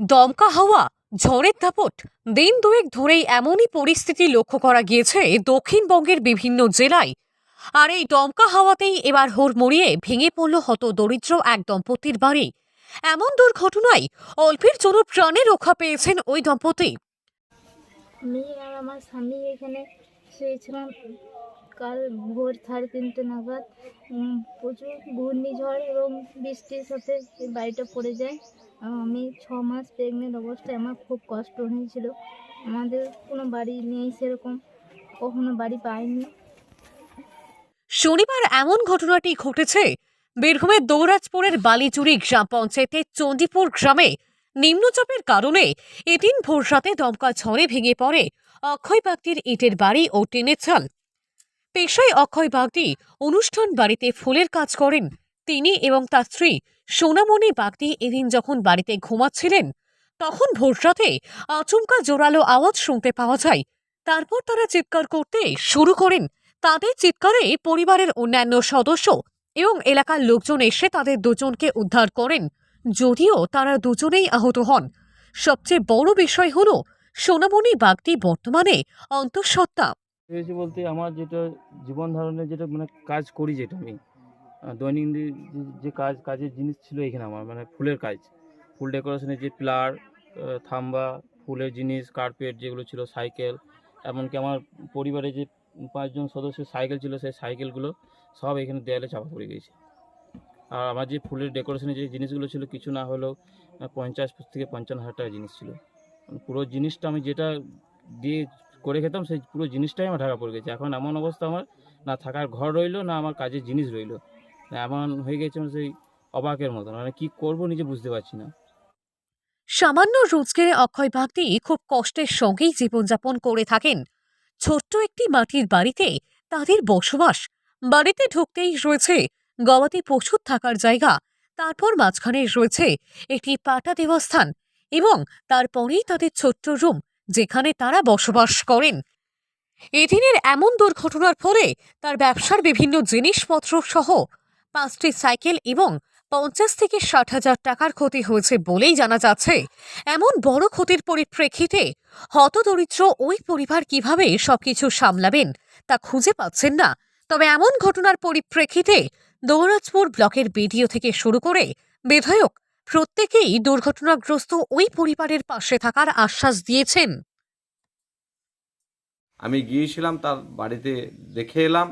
দমকা হাওয়া, ঝড়ের দাপট, দিন দুয়েক ধরেই এমনই পরিস্থিতি লক্ষ্য করা গিয়েছে দক্ষিণবঙ্গের বিভিন্ন জেলায়। আর এই দমকা হাওয়াতেই এবার হুড়মুড়িয়ে ভেঙে পড়ল হত দরিদ্র এক দম্পতির বাড়ি। এমন দুর্ঘটনায় অল্পের জন্য প্রাণে রক্ষা পেয়েছেন ওই দম্পতি। আমি আর আমার স্বামী এখানে শুয়েছিলাম। কাল ভোর সাড়ে তিনটে নাগাদ প্রচুর ঘূর্ণিঝড় এবং বৃষ্টির সাথে বাড়িটা পড়ে যায়। আমি ছ মাস প্রেগনেন্ট অবস্থায়, আমার খুব কষ্ট হয়েছিল। আমাদের কোনো বাড়ি নেই সেরকম, কখনো বাড়ি পাইনি। শনিবার এমন ঘটনাটি ঘটেছে, বীরভূমের দৌরাজপুরের বালিচুরি গ্রাম পঞ্চায়েতের চণ্ডীপুর গ্রামে নিম্নচাপের কারণে এদিন ভোর রাতে দমকা ঝড়ে ভেঙে পড়ে অক্ষয় বাগদির ইটের বাড়ি ও টিনের চাল পেশায় অক্ষয় বাগদি অনুষ্ঠান বাড়িতে ফুলের কাজ করেন। তিনি এবং তার স্ত্রী সোনামণি বাগদি এদিন যখন বাড়িতে ঘুমাচ্ছিলেন, তখন ভোর রাতে আচমকা জোরালো আওয়াজ শুনতে পাওয়া যায়। তারপর তারা চিৎকার করতে শুরু করেন। তাদের চিৎকারে পরিবারের অন্যান্য সদস্য এবং এলাকার লোকজন এসে তাদের দুজনকে উদ্ধার করেন। যদিও তারা দুজনেই আহত হন। সবচেয়ে বড় বিষয় হল সোনামণি বাগদি বর্তমানে অন্তঃসত্ত্বা হয়েছে বলতে আমার যেটা জীবন ধারণের যেটা মানে কাজ করি যেটা আমি দৈনন্দিন যে- কাজ, কাজের জিনিস ছিল এখানে আমার মানে ফুলের কাজ। ফুল ডেকোরেশনের যে প্লার থাম্বা, ফুলের জিনিস, কার্পেট যেগুলো ছিল, সাইকেল, এমনকি আমার পরিবারে যে পাঁচজন সদস্যের সাইকেল ছিল, সেই সাইকেলগুলো সব এখানে দেয়ালে চাপা পড়ে গেছে আর আমার যে ফুলের ডেকোরেশনের যে জিনিসগুলো ছিল, কিছু না হলেও পঞ্চাশ থেকে পঞ্চান্ন হাজার টাকা জিনিস ছিল। মানে পুরো জিনিসটা আমি যেটা দিয়ে করে খেতাম, সেই পুরো জিনিসটাই আমার ঢাকা পড়ে গেছে। এখন এমন অবস্থা আমার, না থাকার ঘর রইল, না আমার কাজের জিনিস রইল। এমন হয়ে গেছে সেই অবাকের মতন মানে কি করব নিজে বুঝতে পারছি না। সামান্য রোজগারে অক্ষয় বাগদি খুব কষ্টের সঙ্গেই জীবনযাপন করে থাকেন। ছোট্ট একটি মাটির বাড়িতে তাদের বসবাস। বাড়িতে ঢুকতেই রয়েছে গবাদি পশুর থাকার জায়গা, তারপর মাঝখানে রয়েছে একটি পাটা দেবস্থান এবং তারপরেই তাদের ছোট্ট রুম। যেখানে তারা বসবাস করেন। এদিনের এমন দুর্ঘটনার ফলে তার ব্যবসার বিভিন্ন জিনিসপত্র সহ পাঁচটি সাইকেল এবং পঞ্চাশ থেকে ষাট হাজার টাকার ক্ষতি হয়েছে বলেই জানা যাচ্ছে। এমন বড় ক্ষতির পরিপ্রেক্ষিতে হতদরিদ্র ওই পরিবার কীভাবে সবকিছু সামলাবেন তা খুঁজে পাচ্ছেন না। তবে এমন ঘটনার পরিপ্রেক্ষিতে দৌরাজপুর ব্লকের বিডিও থেকে শুরু করে বিধায়ক প্রত্যেকেই দুর্ঘটনাগ্রস্ত ওই পরিবারের পাশে থাকার আশ্বাস দিয়েছেন। আমি গিয়েছিলাম, তার বাড়িতে দেখে এলাম।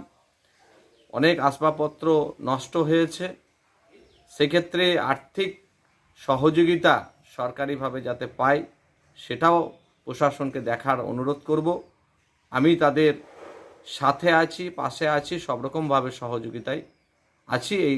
অনেক আসবাবপত্র নষ্ট হয়েছে। সেক্ষেত্রে আর্থিক সহযোগিতা সরকারিভাবে যাতে পাই, সেটাও প্রশাসনকে দেখার অনুরোধ করব। আমি তাদের সাথে আছি, পাশে আছি, সব রকমভাবে সহযোগিতায় আছি। এই